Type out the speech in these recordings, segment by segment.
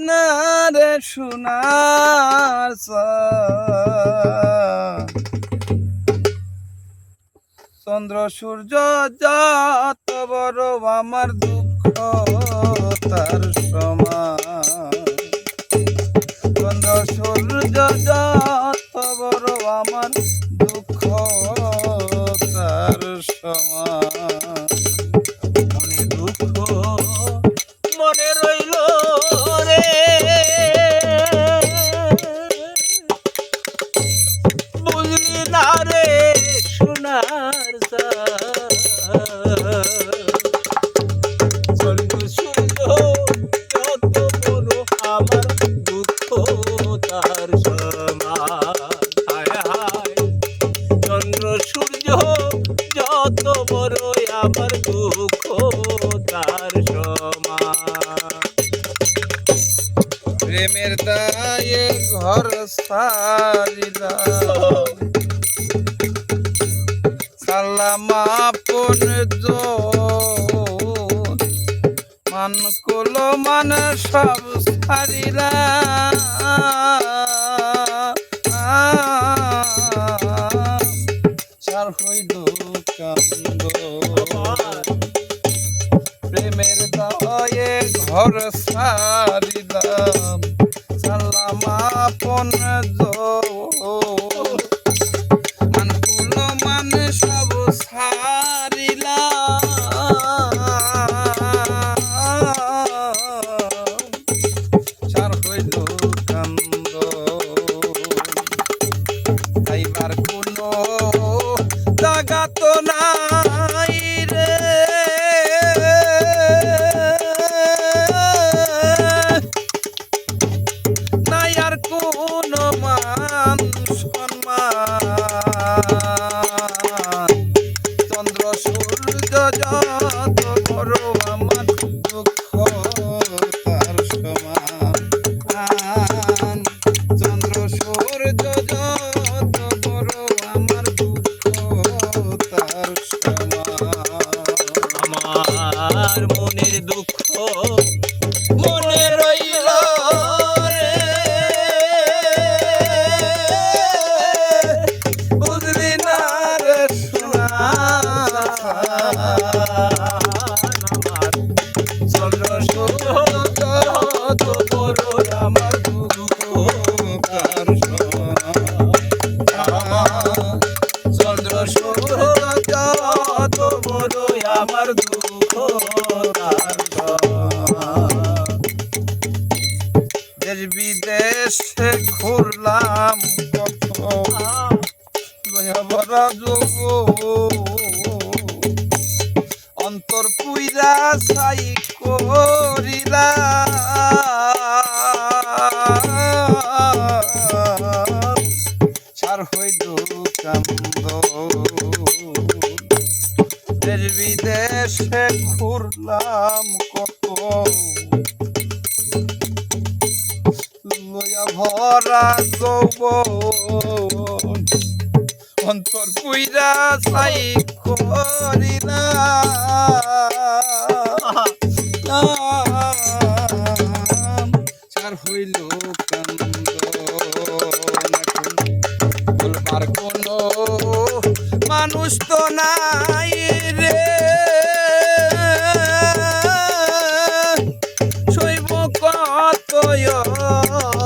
না রে সোনার। চন্দ্র সূর্য যত বড় আমার দুঃখ তার সমান চন্দ্র সূর্য যত তার প্রেমের দায়ে ঘর সারিলাম সালাম আপন মান কুল মান সব সারিলাম কান্দ প্রেমের দয়ে ঘর সারিলাম সালাম আপন মান কুল মান সব সারিলাম তাইবার কোনো জাগা তো নাই রে। নাই আর কোন মান সম্মান চন্দ্র সূর্য যত বড় মনে রইল বুঝলি না রে আমার দুঃখ বিদেশে ঘুরলাম কত ভরা যোগ অন্তর পুইরা সাই করিলাম সার হইল কান্দ দেশ বিদেশে ঘুরলাম কত ভরা যৌবন। অন্তর পুইরা সাই করিলা চার হইল বলবার কোনো মানুষ তো নাই রে। শৈব কত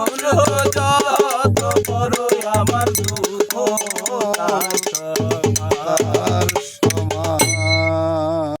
চলো চলো